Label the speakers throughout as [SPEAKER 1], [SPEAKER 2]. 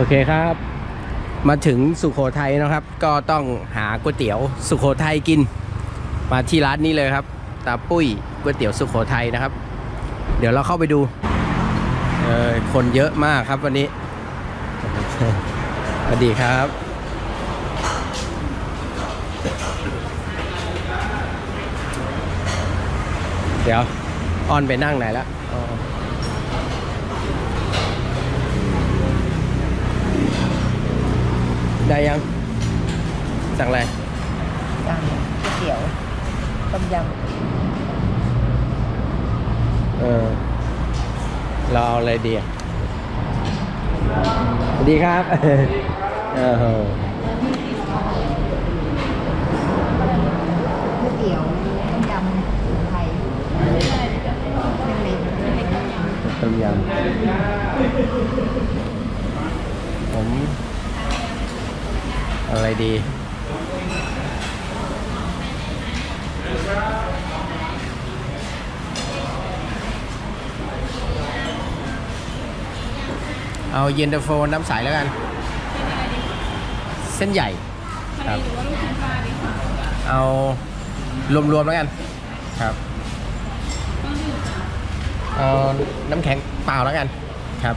[SPEAKER 1] โอเคครับ มาถึงสุโขทัยนะครับ ก็ต้องหาก๋วยเตี๋ยวสุโขทัยกิน มาที่ร้านนี้เลยครับ ตาปุ้ยก๋วยเตี๋ยวสุโขทัยนะครับ เดี๋ยวเราเข้าไปดูเออคนเยอะมากครับวันนี้สวัสดีครับ เดี๋ยวออนไปนั่งไหนแล้ว ได้ยัง สั่งอะไร
[SPEAKER 2] ยำก๋วยเตี๋ยวต้มย
[SPEAKER 1] เออเราเอาอะไรดีอะสวัสดีครับเออำ
[SPEAKER 2] ก๋วยเตี๋ยวต้มยำสมุนไพรเส้นเล็ก
[SPEAKER 1] ต้มยำผม อะไรดี เอาเย็นตาโฟน้ำใสแล้วกัน เส้นใหญ่ครับเอารวมๆแล้วกันครับเอาน้ำแข็งเปล่าแล้วกันครับ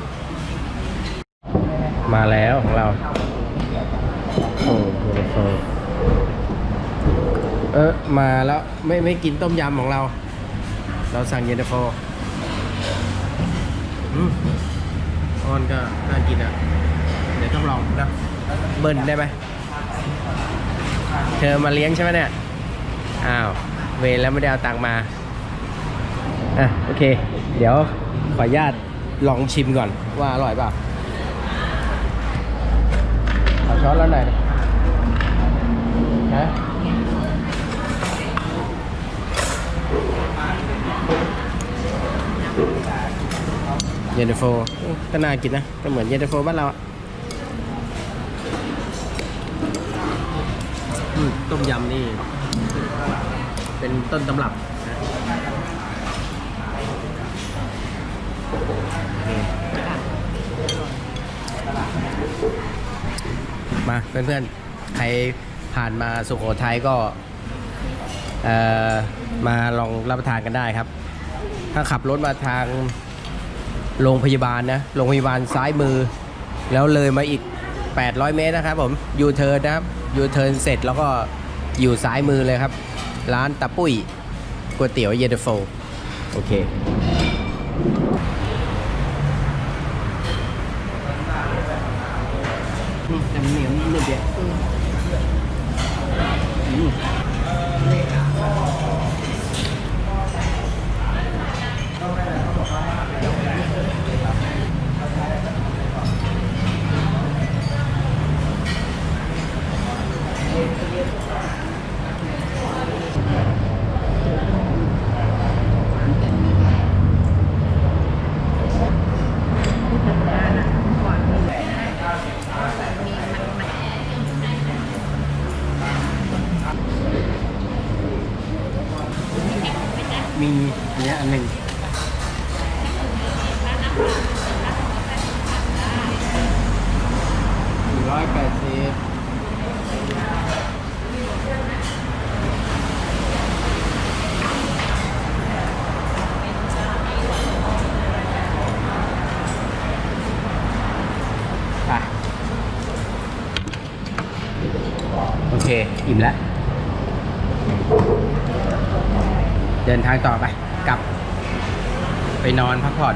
[SPEAKER 1] มาแล้วของเรา โอ้โหเออมาแล้วไม่ไม่กินต้มยำของเรา เราสั่งเย็นตาโฟอืมออนก็น่ากินอะ เดี๋ยวต้องลองนะ เบิ้ลได้ไหมเธอมาเลี้ยงใช่ไหมเนี่ย อ้าว เวรแล้วไม่ได้เอาตังมา อะ โอเค เดี๋ยวขออนุญาตลองชิมก่อนว่าอร่อยเปล่าขอช้อนแล้วหน่อย เย็นตาโฟก็น่ากินนะ ก็เหมือนเย็นตาโฟบ้านเราอะต้มยำนี่ เป็นต้นตำรับมาเพื่อนๆ ใครผ่านมาสุโขทัยก็มาลองรับประทานกันได้ครับ ถ้าขับรถมาทาง โรงพยาบาลนะ โรงพยาบาลซ้ายมือ แล้วเลยมาอีก 800 เมตรนะครับผม ยูเทิร์นนะครับ ยูเทิร์นเสร็จแล้วก็อยู่ซ้ายมือเลยครับ ร้านตาปุ้ยก๋วยเตี๋ยวเย็นตโฟ โอเคน้ำเหนียวนิดเดียว มีอันเนี้ยอันหนึ่งร้อยแปดสิบไปโอเค อิ่มแล้ว เดินทางต่อไป กลับ ไปนอนพักผ่อน